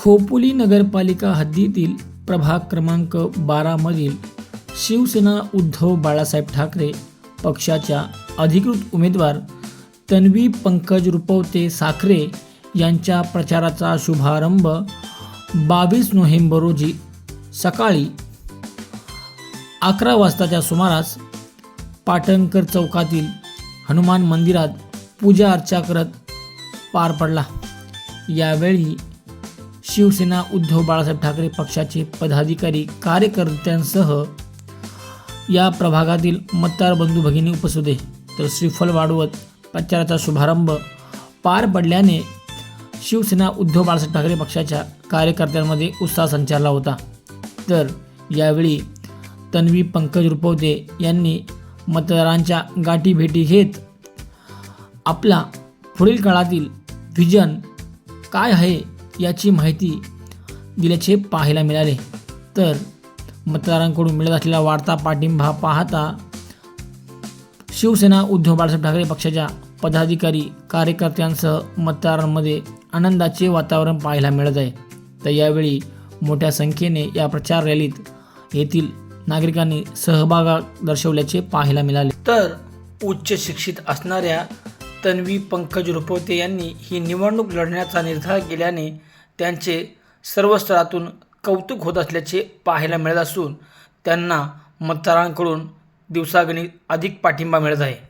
खोपोली नगरपालिका हद्दीतील प्रभाग क्रमांक बारामधील शिवसेना उद्धव बाळासाहेब ठाकरे पक्षाच्या अधिकृत उमेदवार तन्वी पंकज रुपवते साखरे यांच्या प्रचाराचा शुभारंभ बावीस नोव्हेंबर रोजी सकाळी अकरा वाजताच्या सुमारास पाटणकर चौकातील हनुमान मंदिरात पूजा अर्चा करत पार पडला. यावेळी शिवसेना उद्धव बाळासाहेब ठाकरे पक्षाचे पदाधिकारी कार्यकर्त्यांसह या प्रभागातील मतदार बंधू भगिनी उपस्थित होते तर श्रीफल वाढवत प्रचाराचा शुभारंभ पार पडल्याने शिवसेना उद्धव बाळासाहेब ठाकरे पक्षाच्या कार्यकर्त्यांमध्ये उत्साह संचारला होता. तर यावेळी तन्वी पंकज रुपवते यांनी मतदारांच्या गाठी भेटी घेत आपला पुढील काळातील व्हिजन काय आहे याची माहिती दिल्याचे पाहायला मिळाले. तर मतदारांकडून मिळत असलेला वाढता पाठिंबा पाहता शिवसेना उद्धव बाळासाहेब ठाकरे पक्षाच्या पदाधिकारी कार्यकर्त्यांसह मतदारांमध्ये आनंदाचे वातावरण पाहायला मिळत आहे. तर यावेळी मोठ्या संख्येने या प्रचार रॅलीत येथील नागरिकांनी सहभाग दर्शवल्याचे पाहायला मिळाले. तर उच्च शिक्षित असणाऱ्या तन्वी पंकज रुपवते यांनी ही निवडणूक लढण्याचा निर्धार केल्याने त्यांचे सर्व स्तरातून कौतुक होत असल्याचे पाहायला मिळत असून त्यांना मतदारांकडून दिवसागणित अधिक पाठिंबा मिळत आहे.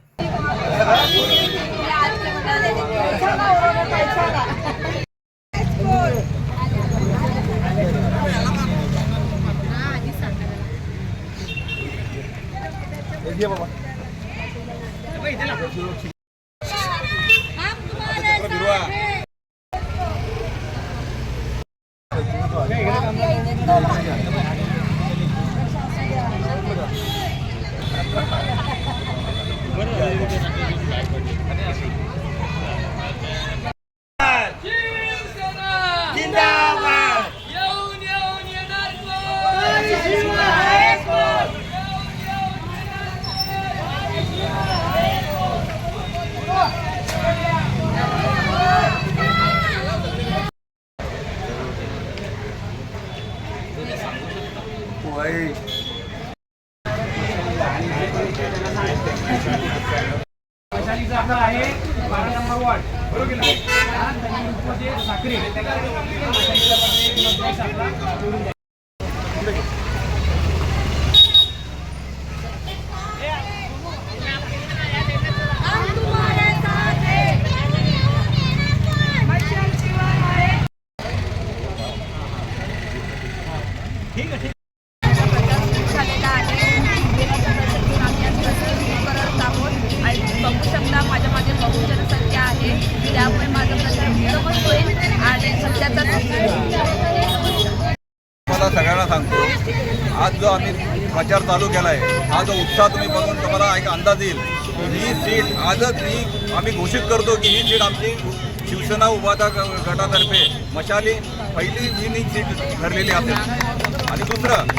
वैशालीचा आपला आहे. बारा नंबर वॉर्ड बरोबर साखरे जो आम्ही प्रचार चालू केला आहे हा जो उत्साह तुम्ही बघून तुम्हाला एक अंदाज येईल. ही सीट आजच ही आम्ही घोषित करतो की ही सीट आमची शिवसेना उभादा गटातर्फे मशाली पहिली विनिंग सीट ठरलेली असेल. आणि दुसरं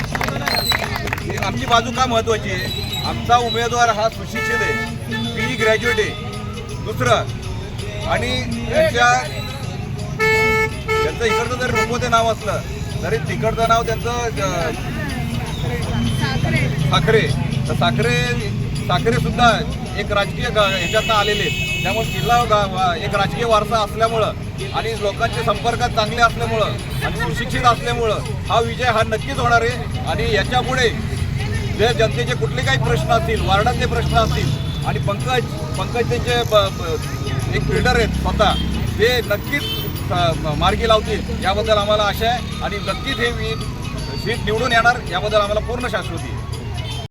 ही आमची बाजू का महत्त्वाची आहे? आमचा उमेदवार हा सुशिक्षित आहे. पी ग्रॅज्युएट आहे. दुसरं आणि त्यांच्या त्यांचं इकडचं जर रुपवते नाव असलं तरी तिकडचं नाव त्यांचं साखरे. तर साखरे साखरे सुद्धा एक राजकीय ग- ह्याच्यातनं आलेले त्यामुळे किल्ला गा- एक राजकीय वारसा असल्यामुळं आणि लोकांचे संपर्क चांगले असल्यामुळं आणि सुशिक्षित असल्यामुळं हा विजय हा नक्कीच होणार आहे. आणि याच्यापुढे जे जनतेचे कुठले काही प्रश्न असतील वार्डातले प्रश्न असतील आणि पंकज पंकज त्यांचे ब- एक फिल्डर आहेत स्वतः ते नक्कीच मार्गी लावतील. याबद्दल आम्हाला आशा आहे. आणि नक्कीच हे सीट निवडून येणार याबद्दल आम्हाला पूर्ण शाश्वती आहे.